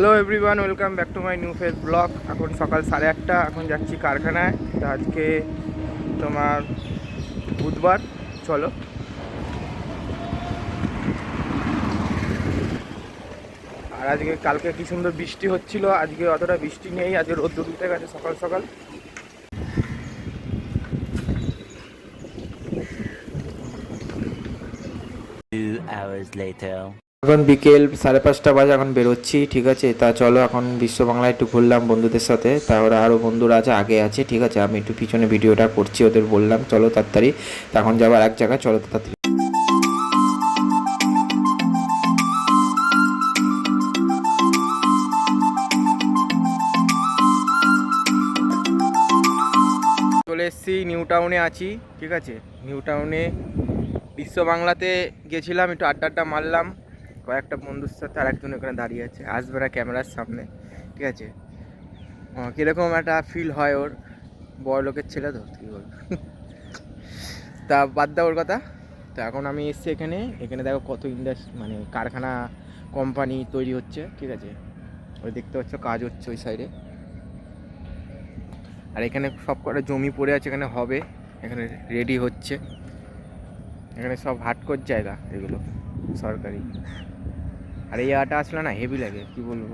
Hello everyone welcome back to my new face blog এখন সকাল সাড়ে আটটা, এখন যাচ্ছি কারখানায়। তো আজকে তোমার বুধবার, চলো। আর আজকে, কালকে কি সুন্দর বৃষ্টি হচ্ছিল, আজকে অতটা বৃষ্টি নেই, আজকে রোদ্দুর উঠে গেছে সকাল সকাল। Two hours later. এখন বিকেল সাড়ে পাঁচটা বাজে এখন বেরোচ্ছি, ঠিক আছে? তা চলো এখন বিশ্ব বাংলায় একটু ঘুরলাম বন্ধুদের সাথে। তা ওরা আরও বন্ধুরা আছে, আগে আছে, ঠিক আছে? আমি একটু পিছনে ভিডিওটা করছি, ওদের বললাম, চলো তাড়াতাড়ি। তা এখন যাবার এক জায়গায়, চলো তাড়াতাড়ি। চলে এসেছি, নিউ টাউনে আছি, ঠিক আছে? নিউ টাউনে বিশ্ব বাংলাতে গেছিলাম, একটু আড্ডা আড্ডা মারলাম। কয়েকটা বন্ধুর সাথে আর একজন ওখানে দাঁড়িয়ে আছে, আসবে না ক্যামেরার সামনে, ঠিক আছে? কীরকম একটা ফিল হয় ওর? বড় লোকের ছেলে তো, কী বলব? তা বাদ দাও ওর কথা। তো এখন আমি এসেছি এখানে এখানে দেখো কত ইন্ডাস মানে কারখানা কোম্পানি তৈরি হচ্ছে, ঠিক আছে? ওই দেখতে পাচ্ছ কাজ হচ্ছে ওই সাইডে আর এখানে সব কটা জমি পড়ে আছে, এখানে হবে, এখানে রেডি হচ্ছে। এখানে সব হাটকোর জায়গা এগুলো, সরকারি। আর এই আটা আসলে না হেভি লাগে, কি বলব?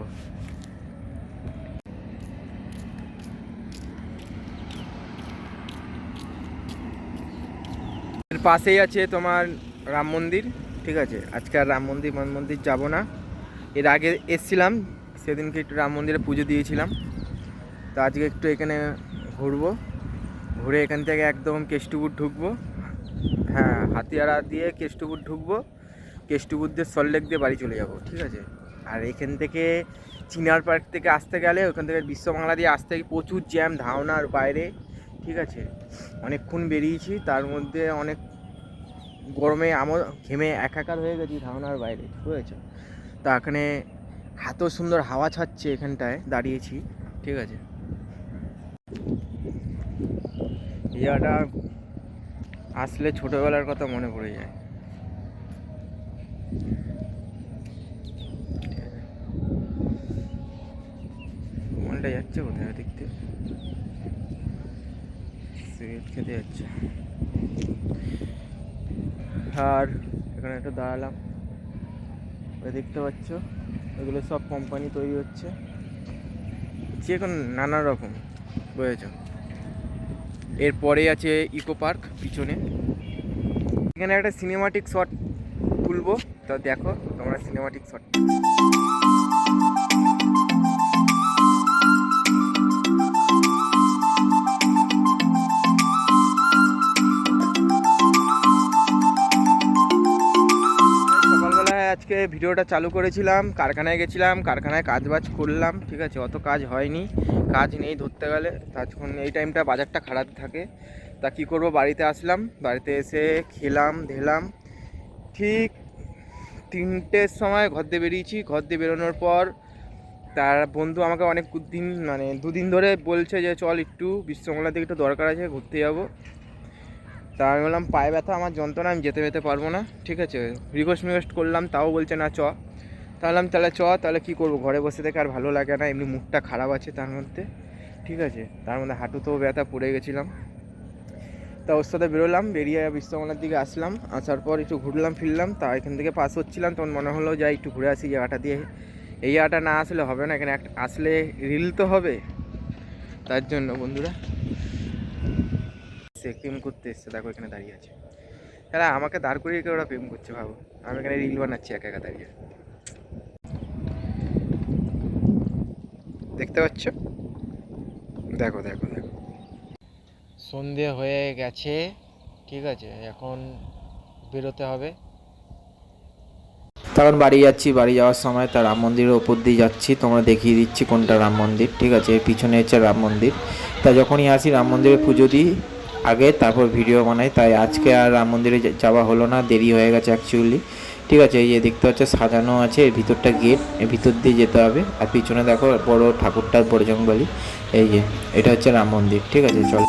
পাশেই আছে তোমার রাম মন্দির, ঠিক আছে? আজকে আর রাম মন্দির মান মন্দির যাব না। এর আগে এসছিলাম, সেদিনকে একটু রাম মন্দিরে পুজো দিয়েছিলাম। তো আজকে একটু এখানে ঘুরবো, ঘুরে এখান থেকে একদম কেষ্টপুর ঢুকবো। হ্যাঁ হাতিয়ারা দিয়ে কেষ্টপুর ঢুকবো। দিয়ে সল্টলেক দিয়ে বাড়ি চলে যাব, ঠিক আছে? আর এখান থেকে চিনার পার্ক থেকে আসতে গেলে ওখান থেকে বিশ্ব বাংলা দিয়ে আসতে প্রচুর জ্যাম ধারণার বাইরে, ঠিক আছে? অনেকক্ষণ বেরিয়েছি, তার মধ্যে অনেক গরমে আমার ঘেমে একাকার হয়ে গেছি ধারণার বাইরে, ঠিক আছে? তা এখানে এত সুন্দর হাওয়া ছাড়ছে এখানটায়, দাঁড়িয়েছি, ঠিক আছে? ইয়াটা আসলে ছোটোবেলার কথা মনে পড়ে যায়। মনটা যাচ্ছে কোথায় দেখতে? সিগারেট খেতে যাচ্ছে। আর এখানে একটা দাঁড়ালাম। দেখতে পাচ্ছ? এগুলো সব কোম্পানি তৈরি হচ্ছে। যে কোনো নানা রকম, বুঝেছ? এরপরে আছে ইকো পার্ক পিছনে। এখানে একটা সিনেমাটিক শট তুলবো। তা দেখো তোমরা সিনেমাটিক শট আজকে ভিডিওটা চালু করেছিলাম, কারখানায় গেছিলাম, কারখানায় কাজ বাজ করলাম, ঠিক আছে? অত কাজ হয়নি, কাজ নেই ধরতে গেলে তখন এই টাইমটা বাজারটা খারাপ থাকে। তা কী করব? বাড়িতে আসলাম, বাড়িতে এসে খেলাম, ধেলাম। ঠিক তিনটের সময় ঘর দিয়ে বেরিয়েছি, ঘর দিয়ে বেরোনোর পর তার বন্ধু আমাকে অনেক দিন মানে দুদিন ধরে বলছে যে, চল একটু বিশ্বমঙ্গলার দিকে একটু দরকার আছে, ঘুরতে যাব। তা আমি বললাম, পায়ে ব্যথা, আমার যন্ত্রণা, আমি যেতে যেতে পারব না। ঠিক আছে রিকোয়েস্ট মিকোয়েস্ট করলাম, তাও বলছে না চ। তাহলে আমি তাহলে চ, তাহলে কী করব? ঘরে বসে থেকে আর ভালো লাগে না, এমনি মুখটা খারাপ আছে তার মধ্যে। ঠিক আছে, তার মধ্যে হাঁটুতেও ব্যথা, পড়ে গেছিলাম। তা ওর সাথে বেরোলাম, বেরিয়ে বিশ্বমলার দিকে আসলাম। আসার পর একটু ঘুরলাম, ফিরলাম, তা এখান থেকে পাস হচ্ছিলাম, তখন মনে হলো যাই, একটু ঘুরে আসি জায়গাটা দিয়ে। এই জায়গাটা না আসলে হবে না, এখানে আসলে রিল তো হবে। তার জন্য বন্ধুরা সে প্রেম করতে এসছে দেখো এখানে দাঁড়িয়ে আছে। তাহলে আমাকে দাঁড় করিয়ে রেখে ওরা প্রেম করছে ভাবো। আমি এখানে রিল বানাচ্ছি একা একা দাঁড়িয়ে। দেখতে পাচ্ছ? দেখো দেখো দেখো। সন্ধে হয়ে গেছে ঠিক আছে এখন বেরোতে হবে। তখন বাড়ি যাচ্ছি বাড়ি যাওয়ার সময় তার রাম মন্দিরের ওপর দিয়ে যাচ্ছি তোমরা দেখিয়ে দিচ্ছি কোনটা রাম মন্দির ঠিক আছে? এর পিছনে হচ্ছে রাম মন্দির। তা যখনই আসি রাম মন্দিরে পুজো দিই আগে, তারপর ভিডিও বানাই। তাই আজকে আর রাম মন্দিরে যাওয়া হলো না, দেরি হয়ে গেছে অ্যাকচুয়ালি ঠিক আছে, এই যে দেখতে হচ্ছে সাজানো আছে, এর ভিতরটা গেটের ভিতর দিয়ে যেতে হবে। আর পিছনে দেখো, বড় ঠাকুরটার বড় জঙ্গলি এই যে, এটা হচ্ছে রাম মন্দির। ঠিক আছে, চল।